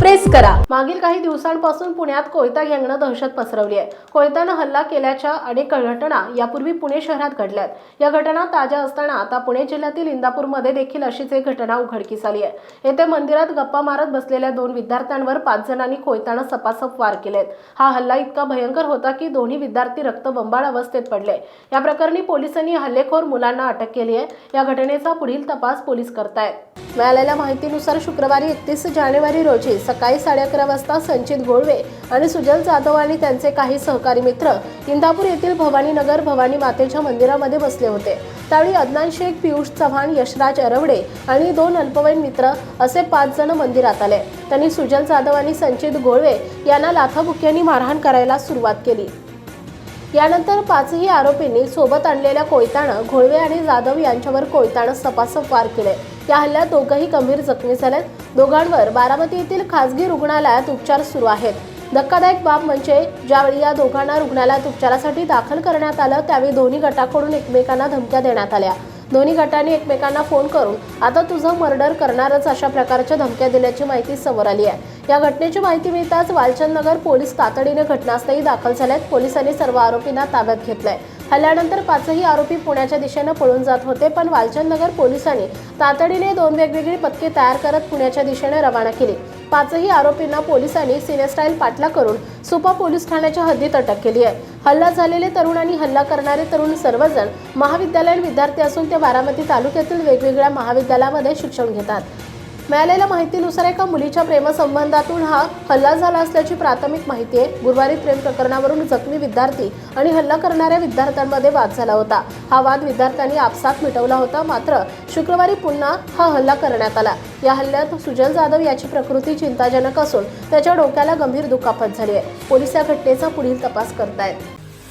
Press करा. मागील काही दिवसांपासून पुण्यात कोयता गँगनं दहशत पसरवली आहे. कोयतानं हल्ला केल्याच्या अनेक घटना यापूर्वी पुणे शहरात घडल्यात. या घटना ताज्या असताना आता पुणे जिल्ह्यातील इंदापूरमध्ये देखील अशीच एक घटना उघडकीस आली आहे. येथे मंदिरात गप्पा मारत बसलेल्या दोन विद्यार्थ्यांवर पाच जणांनी कोयतानं सपासप वार केलेत. हा हल्ला इतका भयंकर होता की दोन्ही विद्यार्थी रक्तबंबाळ अवस्थेत पडले. या प्रकरणी पोलिसांनी हल्लेखोर मुलांना अटक केली आहे. या घटनेचा पुढील तपास पोलीस करतायत. मिळालेल्या माहितीनुसार शुक्रवारी एकतीस जानेवारी रोजी सकाळी साडे अकरा वाजता संचित गोळवे आणि सुजल जाधव आणि त्यांचे काही सहकारी मित्र इंदापूर येथील भवानीनगर भवानी मातेच्या मंदिरामध्ये बसले होते. त्यावेळी अदनान शेख पियुष चव्हाण यशराज अरवडे आणि दोन अल्पवयीन मित्र असे पाच जण मंदिरात आले. त्यांनी सुजल जाधव आणि संचित गोळवे यांना लाथाबुक्यांनी मारहाण करायला सुरुवात केली. यानंतर पाचही आरोपींनी सोबत आणलेल्या कोयतानं घोळवे आणि जाधव यांच्यावर कोयतानं सपासप वार केले. या हल्ल्यात दोघंही गंभीर जखमी झालेत. दोघांवर बारामती येथील खासगी रुग्णालयात उपचार सुरू आहेत. धक्कादायक बाब म्हणजे ज्यावेळी या दोघांना रुग्णालयात उपचारासाठी दाखल करण्यात आलं त्यावेळी दोन्ही गटाकडून एकमेकांना धमक्या देण्यात आल्या. दोन्ही गटांनी एकमेकांना फोन करून आता तुझं मर्डर करणारच अशा प्रकारच्या धमक्या दिल्याची माहिती समोर आली आहे. या घटनेची माहिती मिळताच वालचंद नगर पोलीस तातडीने घटनास्थळी दाखल झाल्यात. पोलिसांनी सर्व आरोपींना ताब्यात घेतलंय. हल्ल्यानंतर पाचही आरोपी पुण्याच्या दिशेनं पळून जात होते पण वालचंद नगर पोलिसांनी तातडीने दोन वेगवेगळी पथके तयार करत पुण्याच्या दिशेने रवाना केली. पाचही आरोपींना पोलिसांनी सिनेस्टाईल पाटला करून सुपा पोलीस ठाण्याच्या हद्दीत अटक केली आहे. हल्ला झालेले तरुण आणि हल्ला करणारे तरुण सर्वजण महाविद्यालयीन विद्यार्थी असून ते बारामती तालुक्यातील वेगवेगळ्या महाविद्यालयामध्ये शिक्षण घेतात. मिळालेल्या माहितीनुसार एका मुलीच्या प्रेमसंबंधातून हा हल्ला झाला असल्याची प्राथमिक माहिती आहे. गुरुवारी प्रेम प्रकरणावरून जखमी विद्यार्थी आणि हल्ला करणाऱ्या विद्यार्थ्यांमध्ये वाद झाला होता. हा वाद विद्यार्थ्यांनी आपसात मिटवला होता मात्र शुक्रवारी पुन्हा हा हल्ला करण्यात आला. या हल्ल्यात सुजल जाधव याची प्रकृती चिंताजनक असून त्याच्या डोक्याला गंभीर दुखापत झाली आहे. पोलीस या घटनेचा पुढील तपास करतायत.